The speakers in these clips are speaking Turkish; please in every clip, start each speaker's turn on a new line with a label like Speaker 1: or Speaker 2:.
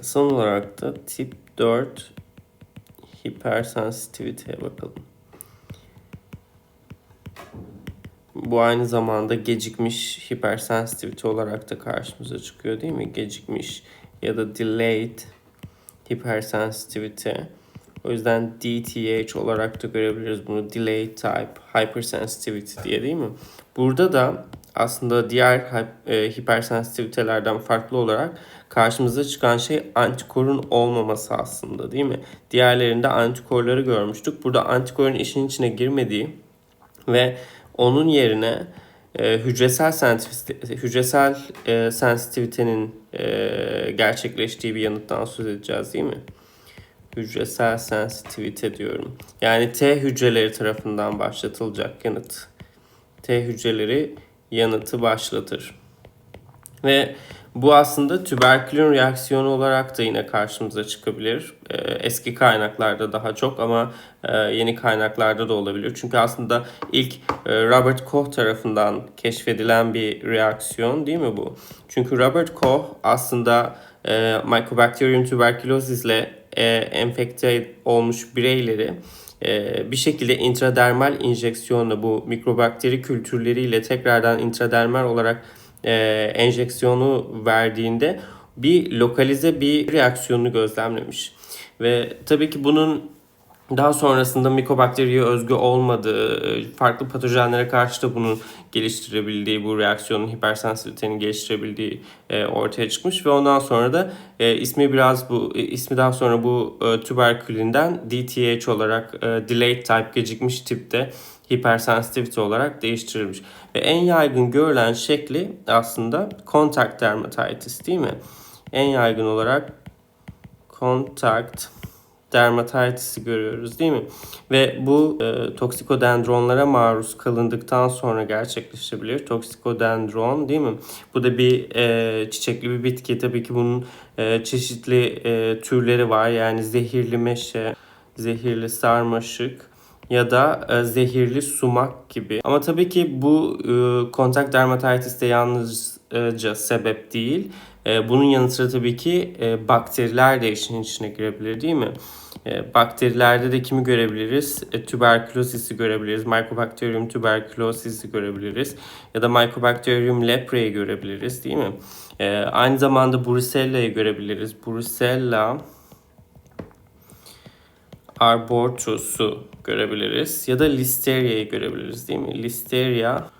Speaker 1: Son olarak da tip 4 hipersensitiviteye bakalım. Bu aynı zamanda gecikmiş hipersensitivite olarak da karşımıza çıkıyor değil mi? Gecikmiş ya da delayed hipersensitivite. O yüzden DTH olarak da görebiliriz bunu. Delayed type hypersensitivity diye değil mi? Burada da aslında diğer e, hipersensitivitelerden farklı olarak karşımıza çıkan şey antikorun olmaması aslında değil mi? Diğerlerinde antikorları görmüştük. Burada antikorun işin içine girmediği ve onun yerine e, hücresel sensitivite, hücresel e, sensitivitenin gerçekleştiği bir yanıttan söz edeceğiz değil mi? Hücresel sensitivite diyorum. Yani T hücreleri tarafından başlatılacak yanıt. T hücreleri yanıtı başlatır. Ve bu aslında tüberkülün reaksiyonu olarak da yine karşımıza çıkabilir. Ee, eski kaynaklarda daha çok ama e, yeni kaynaklarda da olabilir. Çünkü aslında ilk e, Robert Koch tarafından keşfedilen bir reaksiyon değil mi bu? Çünkü Robert Koch aslında e, Mycobacterium tuberculosis ile enfekte olmuş bireyleri bir şekilde intradermal injeksiyonla bu mikrobakteri kültürleriyle tekrardan intradermal olarak e, enjeksiyonu verdiğinde bir lokalize bir reaksiyonu gözlemlemiş. Ve tabii ki bunun daha sonrasında mikobakteriye özgü olmadığı, farklı patojenlere karşı da bunu geliştirebildiği, bu reaksiyonun hipersensitivitenin geliştirebildiği e, ortaya çıkmış ve ondan sonra da e, ismi biraz bu e, ismi daha sonra bu e, tüberkülinden DTH olarak e, delayed type gecikmiş tipte hipersensitivite olarak değiştirilmiş. Ve en yaygın görülen şekli aslında contact dermatitis değil mi? En yaygın olarak contact dermatitis'i görüyoruz değil mi? Ve bu e, toksikodendronlara maruz kalındıktan sonra gerçekleşebilir. Toksikodendron değil mi? Bu da bir e, çiçekli bir bitki. Tabii ki bunun e, çeşitli e, türleri var. Yani zehirli meşe, zehirli sarmaşık, ya da e, zehirli sumak gibi. Ama tabii ki bu e, kontak dermatitis de yalnızca sebep değil. E, bunun yanı sıra tabii ki e, bakteriler de işin içine girebilir değil mi? E, bakterilerde de kimi görebiliriz? E, tüberkülosisi görebiliriz. Mycobacterium tuberculosis'i görebiliriz. Ya da Mycobacterium leprae'yi görebiliriz değil mi? E, aynı zamanda Brucella'yı görebiliriz. Brucella arbortus'u görebiliriz. Ya da Listeria'yı görebiliriz değil mi? Listeria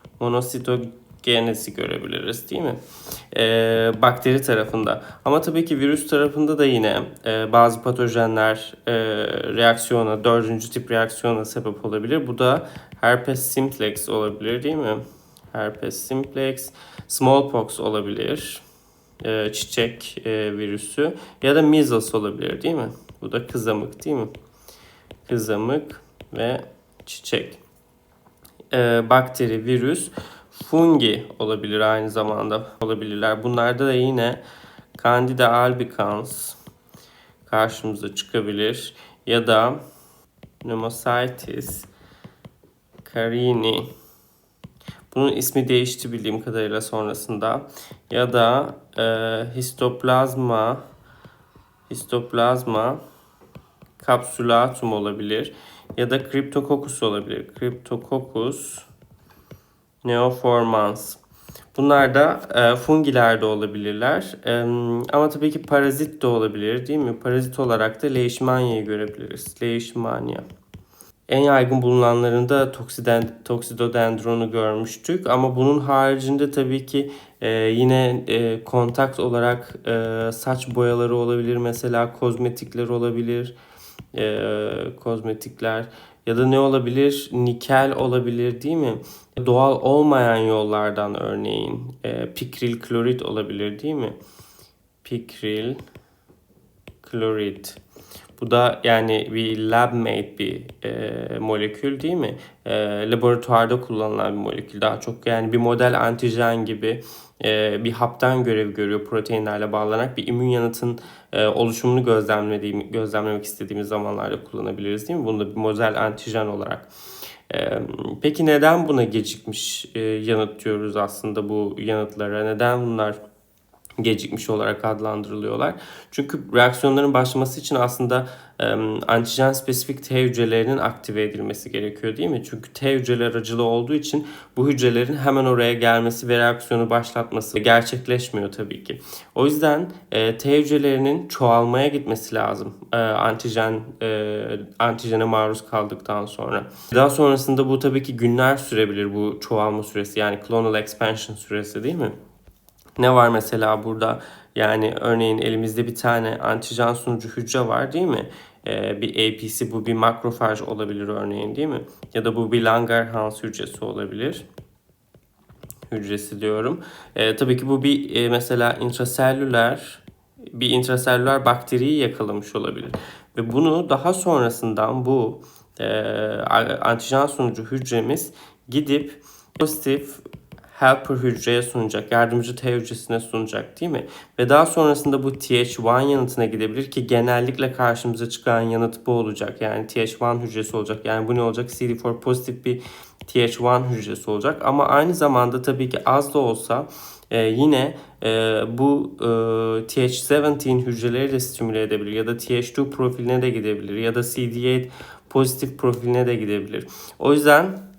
Speaker 1: monositogenesi görebiliriz değil mi? Ee, bakteri tarafında. Ama tabii ki virüs tarafında da yine e, bazı patojenler e, reaksiyona, dördüncü tip reaksiyona sebep olabilir. Bu da herpes simplex olabilir değil mi? Herpes simplex, smallpox olabilir. E, çiçek e, virüsü ya da measles olabilir değil mi? Bu da kızamık değil mi? kızamık ve çiçek. Ee, bakteri, virüs, fungi olabilir aynı zamanda olabilirler. Bunlarda da yine Candida albicans karşımıza çıkabilir ya da Pneumocystis carini bunun ismi değişti bildiğim kadarıyla sonrasında. Ya da e, histoplazma histoplazma Capsulatum olabilir ya da Cryptococcus olabilir. Cryptococcus neoformans. Bunlar da e, fungiler de olabilirler. E, ama tabii ki parazit de olabilir değil mi? Parazit olarak da Leishmania'yı görebiliriz. Leishmania. En yaygın bulunanlarında toksiden, toksidodendronu görmüştük. Ama bunun haricinde tabii ki e, yine e, kontakt olarak e, saç boyaları olabilir. Mesela kozmetikler olabilir e, kozmetikler ya da ne olabilir? Nikel olabilir değil mi? Doğal olmayan yollardan örneğin e, pikril klorit olabilir değil mi? Pikril klorit. Bu da yani bir lab made bir e, molekül değil mi? E, laboratuvarda kullanılan bir molekül. Daha çok yani bir model antijen gibi bir haptan görev görüyor proteinlerle bağlanarak bir immün yanıtın e, oluşumunu gözlemlediğim, gözlemlemek istediğimiz zamanlarda kullanabiliriz değil mi? Bunu da bir model antijen olarak. E, peki neden buna gecikmiş e, yanıt diyoruz aslında bu yanıtlara? Neden bunlar gecikmiş olarak adlandırılıyorlar. Çünkü reaksiyonların başlaması için aslında e, antijen spesifik T hücrelerinin aktive edilmesi gerekiyor değil mi? Çünkü T hücreler aracılığı olduğu için bu hücrelerin hemen oraya gelmesi ve reaksiyonu başlatması gerçekleşmiyor tabii ki. O yüzden e, T hücrelerinin çoğalmaya gitmesi lazım e, antijen e, antijene maruz kaldıktan sonra. Daha sonrasında bu tabii ki günler sürebilir bu çoğalma süresi yani clonal expansion süresi değil mi? Ne var mesela burada? Yani örneğin elimizde bir tane antijen sunucu hücre var değil mi? Ee, bir APC bu bir makrofaj olabilir örneğin değil mi? Ya da bu bir Langerhans hücresi olabilir. Hücresi diyorum. Ee, tabii ki bu bir e, mesela intraselüler bir intraselüler bakteriyi yakalamış olabilir. Ve bunu daha sonrasından bu e, antijen sunucu hücremiz gidip pozitif helper hücreye sunacak, yardımcı T hücresine sunacak değil mi? Ve daha sonrasında bu TH1 yanıtına gidebilir ki genellikle karşımıza çıkan yanıt bu olacak. Yani TH1 hücresi olacak. Yani bu ne olacak? CD4 pozitif bir TH1 hücresi olacak. Ama aynı zamanda tabii ki az da olsa e, yine e, bu e, TH17 hücreleri de stimüle edebilir ya da TH2 profiline de gidebilir ya da CD8 pozitif profiline de gidebilir. O yüzden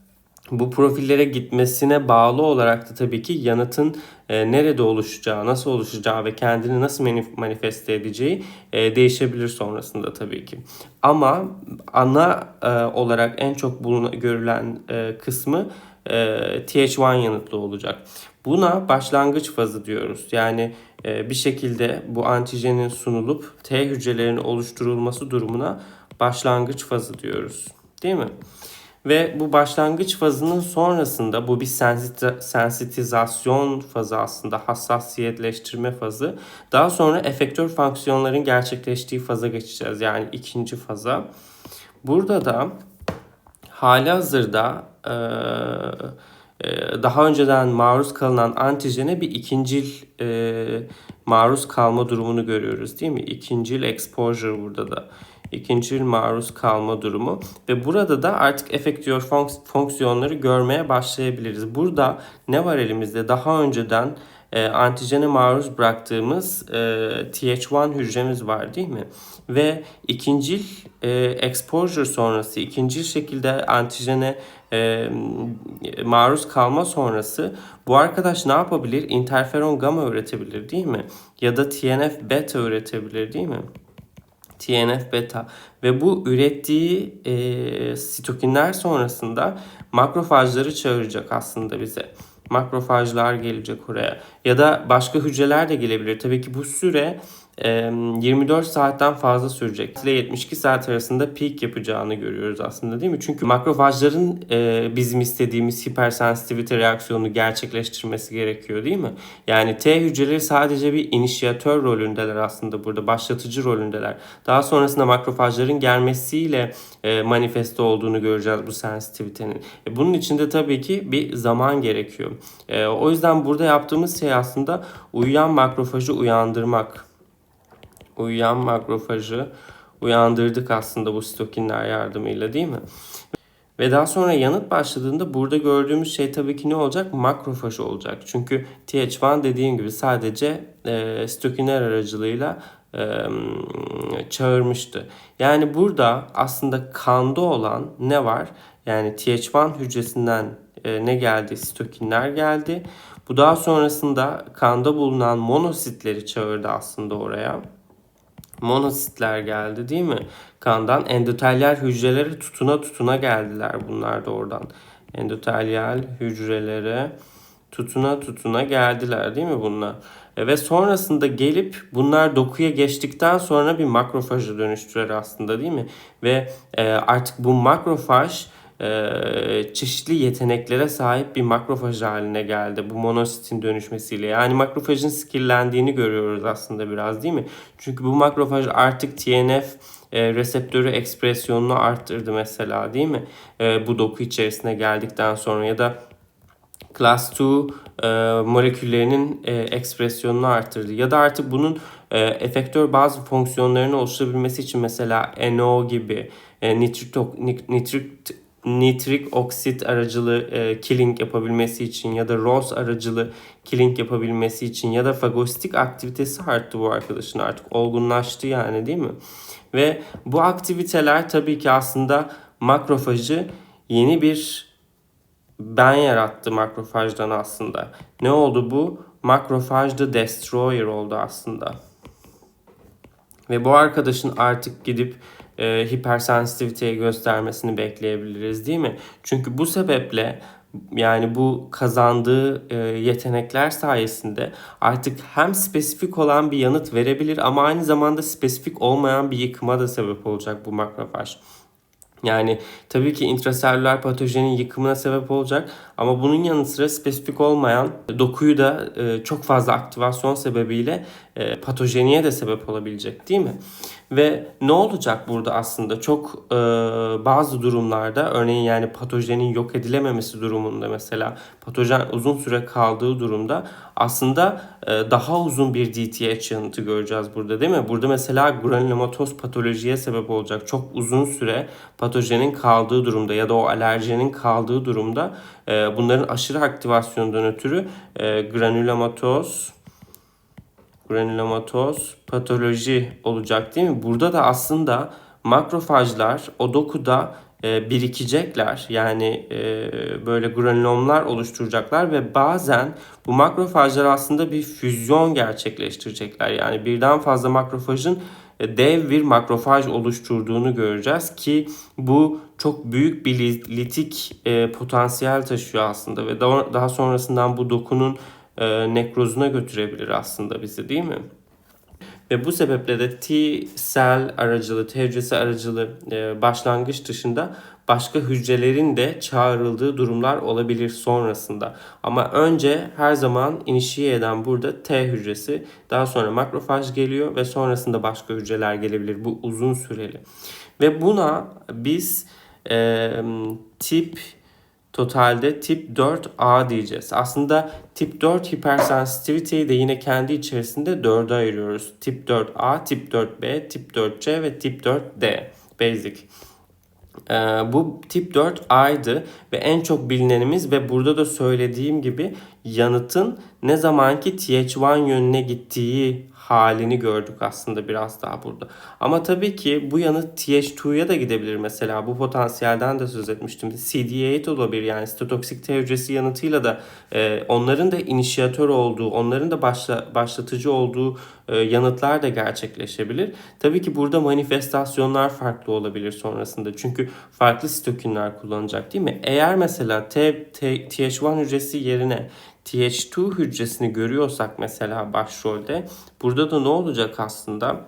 Speaker 1: bu profillere gitmesine bağlı olarak da tabii ki yanıtın e, nerede oluşacağı, nasıl oluşacağı ve kendini nasıl manifeste edeceği e, değişebilir sonrasında tabii ki. Ama ana e, olarak en çok bulun, görülen e, kısmı e, TH1 yanıtlı olacak. Buna başlangıç fazı diyoruz. Yani e, bir şekilde bu antijenin sunulup T hücrelerinin oluşturulması durumuna başlangıç fazı diyoruz. Değil mi? Ve bu başlangıç fazının sonrasında bu bir sensitizasyon fazı aslında hassasiyetleştirme fazı. Daha sonra efektör fonksiyonların gerçekleştiği faza geçeceğiz. Yani ikinci faza. Burada da hali hazırda e, daha önceden maruz kalınan antijene bir ikincil e, maruz kalma durumunu görüyoruz değil mi? İkincil exposure burada da ikinci maruz kalma durumu ve burada da artık efektör fonksiyonları görmeye başlayabiliriz. Burada ne var elimizde? Daha önceden e, antijene maruz bıraktığımız e, TH1 hücremiz var değil mi? Ve ikincil e, exposure sonrası, ikincil şekilde antijene maruz kalma sonrası bu arkadaş ne yapabilir? Interferon gamma üretebilir değil mi? Ya da TNF beta üretebilir değil mi? TNF beta ve bu ürettiği e, sitokinler sonrasında makrofajları çağıracak aslında bize. Makrofajlar gelecek oraya ya da başka hücreler de gelebilir. Tabii ki bu süre 24 saatten fazla sürecek. ile 72 saat arasında peak yapacağını görüyoruz aslında değil mi? Çünkü makrofajların e, bizim istediğimiz hipersensitivite reaksiyonu gerçekleştirmesi gerekiyor değil mi? Yani T hücreleri sadece bir inişiyatör rolündeler aslında burada. Başlatıcı rolündeler. Daha sonrasında makrofajların gelmesiyle e, manifeste olduğunu göreceğiz bu sensitivitenin. E, bunun için de tabii ki bir zaman gerekiyor. O yüzden burada yaptığımız şey aslında uyuyan makrofajı uyandırmak uyuyan makrofajı uyandırdık aslında bu sitokinler yardımıyla değil mi? Ve daha sonra yanıt başladığında burada gördüğümüz şey tabii ki ne olacak? Makrofaj olacak. Çünkü TH1 dediğim gibi sadece e, sitokinler aracılığıyla e, çağırmıştı. Yani burada aslında kanda olan ne var? Yani TH1 hücresinden e, ne geldi? Sitokinler geldi. Bu daha sonrasında kanda bulunan monositleri çağırdı aslında oraya monositler geldi değil mi? Kandan endotelyal hücrelere tutuna tutuna geldiler bunlar da oradan. Endotelyal hücrelere tutuna tutuna geldiler değil mi bunlar? E, ve sonrasında gelip bunlar dokuya geçtikten sonra bir makrofaja dönüştüler aslında değil mi? Ve e, artık bu makrofaj çeşitli yeteneklere sahip bir makrofaj haline geldi bu monositin dönüşmesiyle. Yani makrofajın skillendiğini görüyoruz aslında biraz değil mi? Çünkü bu makrofaj artık TNF e, reseptörü ekspresyonunu arttırdı mesela değil mi? E, bu doku içerisine geldikten sonra ya da Class 2 e, moleküllerinin e, ekspresyonunu arttırdı. Ya da artık bunun e, efektör bazı fonksiyonlarını oluşturabilmesi için mesela NO gibi, e, nitrit, nitrit nitrik oksit aracılı e, killing yapabilmesi için ya da ROS aracılı killing yapabilmesi için ya da fagositik aktivitesi arttı bu arkadaşın artık olgunlaştı yani değil mi? Ve bu aktiviteler tabii ki aslında makrofajı yeni bir ben yarattı makrofajdan aslında. Ne oldu bu? Makrofaj the destroyer oldu aslında. Ve bu arkadaşın artık gidip e, hipersensitiviteyi göstermesini bekleyebiliriz değil mi? Çünkü bu sebeple yani bu kazandığı e, yetenekler sayesinde artık hem spesifik olan bir yanıt verebilir ama aynı zamanda spesifik olmayan bir yıkıma da sebep olacak bu makrofaj. Yani tabii ki intraselüler patojenin yıkımına sebep olacak ama bunun yanı sıra spesifik olmayan dokuyu da e, çok fazla aktivasyon sebebiyle e, patojeniye de sebep olabilecek değil mi? Ve ne olacak burada aslında çok e, bazı durumlarda örneğin yani patojenin yok edilememesi durumunda mesela patojen uzun süre kaldığı durumda aslında e, daha uzun bir DTH yanıtı göreceğiz burada değil mi? Burada mesela granulomatoz patolojiye sebep olacak çok uzun süre patojenin kaldığı durumda ya da o alerjenin kaldığı durumda e, bunların aşırı aktivasyonundan ötürü e, granulomatoz granulomatoz patoloji olacak değil mi? Burada da aslında makrofajlar o dokuda e, birikecekler. Yani e, böyle granülomlar oluşturacaklar ve bazen bu makrofajlar aslında bir füzyon gerçekleştirecekler. Yani birden fazla makrofajın e, dev bir makrofaj oluşturduğunu göreceğiz ki bu çok büyük bir litik e, potansiyel taşıyor aslında ve daha, sonrasından bu dokunun e, nekrozuna götürebilir aslında bizi değil mi? Ve bu sebeple de T-cell aracılı, T hücresi aracılı e, başlangıç dışında başka hücrelerin de çağrıldığı durumlar olabilir sonrasında. Ama önce her zaman inişiye eden burada T hücresi, daha sonra makrofaj geliyor ve sonrasında başka hücreler gelebilir. Bu uzun süreli. Ve buna biz e, tip totalde tip 4A diyeceğiz. Aslında tip 4 hipersensitivity'yi de yine kendi içerisinde 4'e ayırıyoruz. Tip 4A, tip 4B, tip 4C ve tip 4D. Basic. Ee, bu tip 4A'ydı ve en çok bilinenimiz ve burada da söylediğim gibi yanıtın ne zamanki TH1 yönüne gittiği halini gördük aslında biraz daha burada. Ama tabii ki bu yanıt TH2'ya da gidebilir mesela. Bu potansiyelden de söz etmiştim. CD8 olabilir yani sitotoksik T hücresi yanıtıyla da e, onların da inisiyatör olduğu, onların da başla, başlatıcı olduğu e, yanıtlar da gerçekleşebilir. Tabii ki burada manifestasyonlar farklı olabilir sonrasında. Çünkü farklı sitokinler kullanacak değil mi? Eğer mesela T, T, TH1 hücresi yerine TH2 hücresini görüyorsak mesela başrolde burada da ne olacak aslında?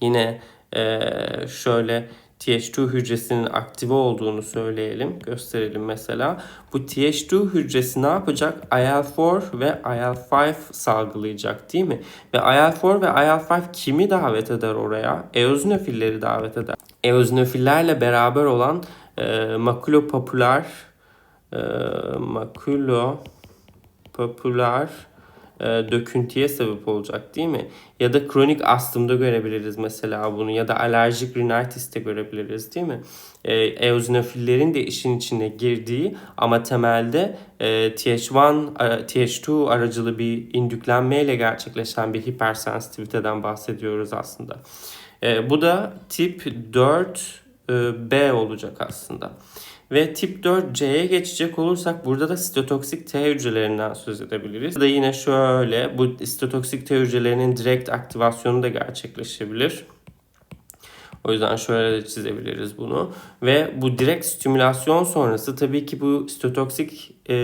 Speaker 1: Yine e, şöyle TH2 hücresinin aktive olduğunu söyleyelim, gösterelim mesela. Bu TH2 hücresi ne yapacak? IL-4 ve IL-5 salgılayacak değil mi? Ve IL-4 ve IL-5 kimi davet eder oraya? Eozinofilleri davet eder. Eozinofillerle beraber olan e, makulopopular e, makulo popüler e, döküntüye sebep olacak değil mi? Ya da kronik astımda görebiliriz mesela bunu ya da alerjik rinitis'te görebiliriz değil mi? E, eozinofillerin de işin içine girdiği ama temelde e, TH1, e, TH2 aracılı bir indüklenmeyle gerçekleşen bir hipersensitiviteden bahsediyoruz aslında. E, bu da tip 4 e, B olacak aslında. Ve tip 4C'ye geçecek olursak burada da sitotoksik T hücrelerinden söz edebiliriz. Burada yine şöyle bu sitotoksik T hücrelerinin direkt aktivasyonu da gerçekleşebilir. O yüzden şöyle de çizebiliriz bunu. Ve bu direkt stimülasyon sonrası tabii ki bu sitotoksik e,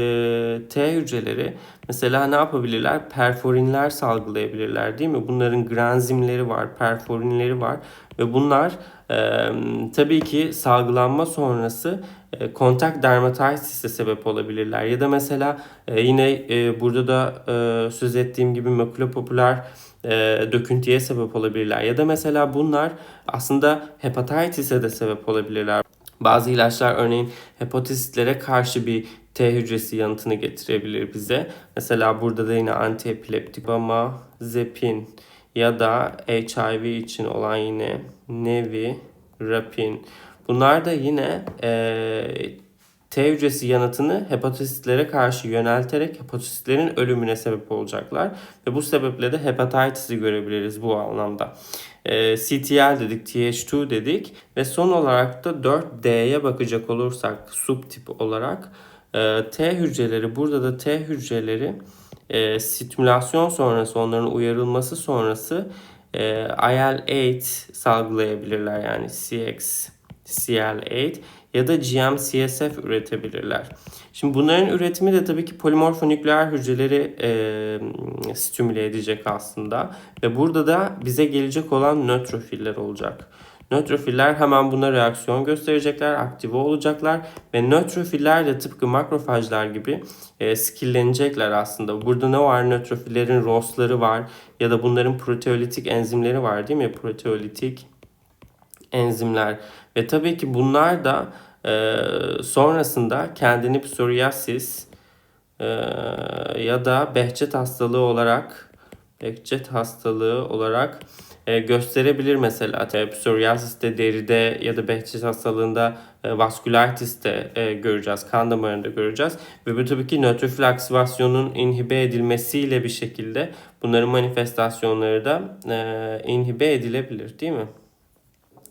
Speaker 1: T hücreleri mesela ne yapabilirler? Perforinler salgılayabilirler değil mi? Bunların granzimleri var, perforinleri var ve bunlar e, tabii ki salgılanma sonrası e, kontak dermatitis'e sebep olabilirler. Ya da mesela e, yine e, burada da e, söz ettiğim gibi makulopopular e, döküntüye sebep olabilirler. Ya da mesela bunlar aslında hepatitis'e de sebep olabilirler. Bazı ilaçlar örneğin hepatitlere karşı bir T hücresi yanıtını getirebilir bize. Mesela burada da yine antiepileptik ama zepin ya da HIV için olan yine nevi rapin Bunlar da yine e, T hücresi yanıtını hepatositlere karşı yönelterek hepatositlerin ölümüne sebep olacaklar. Ve bu sebeple de hepatitisi görebiliriz bu anlamda. E, CTL dedik, TH2 dedik ve son olarak da 4D'ye bakacak olursak subtip olarak e, T hücreleri burada da T hücreleri e, stimülasyon sonrası onların uyarılması sonrası e, IL-8 salgılayabilirler yani CX, CL8 ya da GM-CSF üretebilirler. Şimdi bunların üretimi de tabii ki polimorfonükleer hücreleri e, stimüle edecek aslında. Ve burada da bize gelecek olan nötrofiller olacak. Nötrofiller hemen buna reaksiyon gösterecekler, aktive olacaklar ve nötrofiller de tıpkı makrofajlar gibi e, skillenecekler aslında. Burada ne var? Nötrofillerin ROS'ları var ya da bunların proteolitik enzimleri var değil mi? Proteolitik enzimler ve tabii ki bunlar da e, sonrasında kendini psoriasis e, ya da Behçet hastalığı olarak Behçet hastalığı olarak e, gösterebilir mesela. Tabii psoriasiste deride ya da Behçet hastalığında e, vaskülitis'te e, göreceğiz. Kan damarında göreceğiz. Ve bu tabii ki nötrofil aktivasyonun inhibe edilmesiyle bir şekilde bunların manifestasyonları da e, inhibe edilebilir değil mi?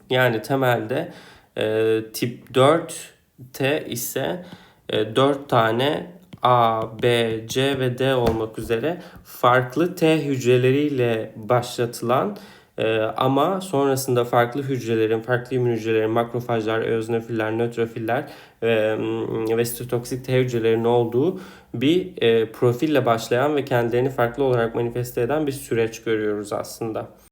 Speaker 1: Yani temelde e, tip 4T ise e, 4 tane A, B, C ve D olmak üzere farklı T hücreleriyle başlatılan e, ama sonrasında farklı hücrelerin, farklı immün hücrelerin, makrofajlar, eozinofiller, nötrofiller e, ve sitotoksik T hücrelerinin olduğu bir e, profille başlayan ve kendilerini farklı olarak manifeste eden bir süreç görüyoruz aslında.